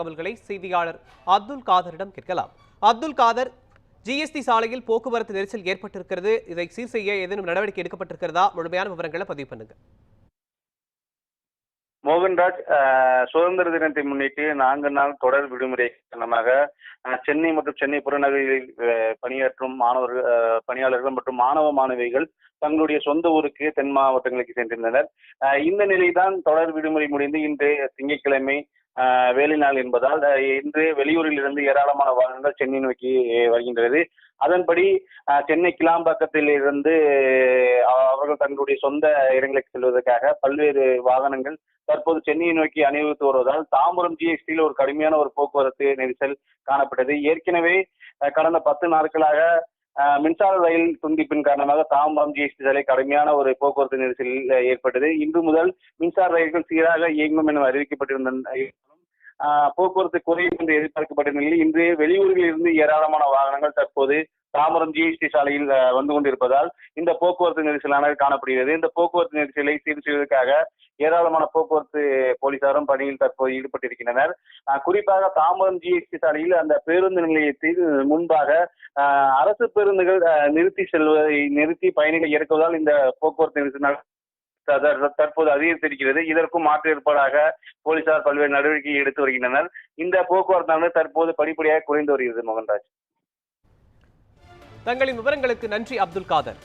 தகவல்களை செய்தியாளர் அப்துல் காதரிடம் கேட்கலாம். அப்துல் காதர் ஜிஎஸ்டி சாலையில் போக்குவரத்து நெரிசல் ஏற்பட்டிருக்கிறது. இதை சீர் செய்ய ஏதேனும் நடவடிக்கை எடுக்கப்பட்டிருக்கிறதா? முழுமையான விவரங்களை பதிவு பண்ணுங்க. மோகன்ராஜ் சுதந்திர தினத்தை முன்னிட்டு நான்கு நாள் தொடர் விடுமுறை காரணமாக சென்னை மற்றும் சென்னை புறநகரில் பணியாற்றும் மாணவர்கள் பணியாளர்கள் மற்றும் மாணவ மாணவிகள் தங்களுடைய சொந்த ஊருக்கு தென் மாவட்டங்களுக்கு சென்றிருந்தனர். இந்த நிலைதான் தொடர் விடுமுறை முடிந்து இன்று திங்கட்கிழமை வேலை நாள் என்பதால் இன்று வெளியூரில் இருந்து ஏராளமான வாகனங்கள் சென்னை நோக்கி வருகின்றது. அதன்படி சென்னை கிளாம்பாக்கத்தில் இருந்து அவர்கள் தங்களுடைய சொந்த இடங்களுக்கு செல்வதற்காக பல்வேறு வாகனங்கள் தற்போது சென்னையை நோக்கி அணிவகுத்து வருவதால் தாம்பரம் ஜிஎஸ்டியில் ஒரு கடுமையான ஒரு போக்குவரத்து நெரிசல் காணப்பட்டது. ஏற்கனவே கடந்த பத்து நாட்களாக மின்சார ரயில் துண்டிப்பின் காரணமாக தாம்பரம் ஜிஎஸ்டி சாலை கடுமையான ஒரு போக்குவரத்து நெரிசலில் ஏற்பட்டது. இன்று முதல் மின்சார ரயில்கள் சீராக இயங்கும் என அறிவிக்கப்பட்டிருந்த போக்குவரத்து குறையும் என்று எதிர்பார்க்கப்பட்ட நிலையில் இன்று வெளியூர்களில் இருந்து ஏராளமான வாகனங்கள் தற்போது தாம்பரம் ஜிஎஸ்டி சாலையில் வந்து கொண்டிருப்பதால் இந்த போக்குவரத்து நெரிசலானது காணப்படுகிறது. இந்த போக்குவரத்து நெரிசலை சீர் செய்வதற்காக ஏராளமான போக்குவரத்து போலீசாரும் பணியில் தற்போது ஈடுபட்டிருக்கின்றனர். குறிப்பாக தாம்பரம் ஜிஎஸ்டி சாலையில் அந்த பேருந்து நிலையத்தில் முன்பாக அஹ், அரசு பேருந்துகள் அஹ், நிறுத்தி செல்வதை நிறுத்தி பயணிகள் இறக்குவதால் இந்த போக்குவரத்து நெரிசல் தற்போது அதிகரித்திருக்கிறது. இதற்கும் மாற்று ஏற்பாடாக போலீசார் பல்வேறு நடவடிக்கை எடுத்து வருகின்றனர். இந்த போக்குவரத்தானது தற்போது படிப்படியாக குறைந்து வருகிறது மோகன்ராஜ். தங்களின் விவரங்களுக்கு நன்றி அப்துல் காதர்.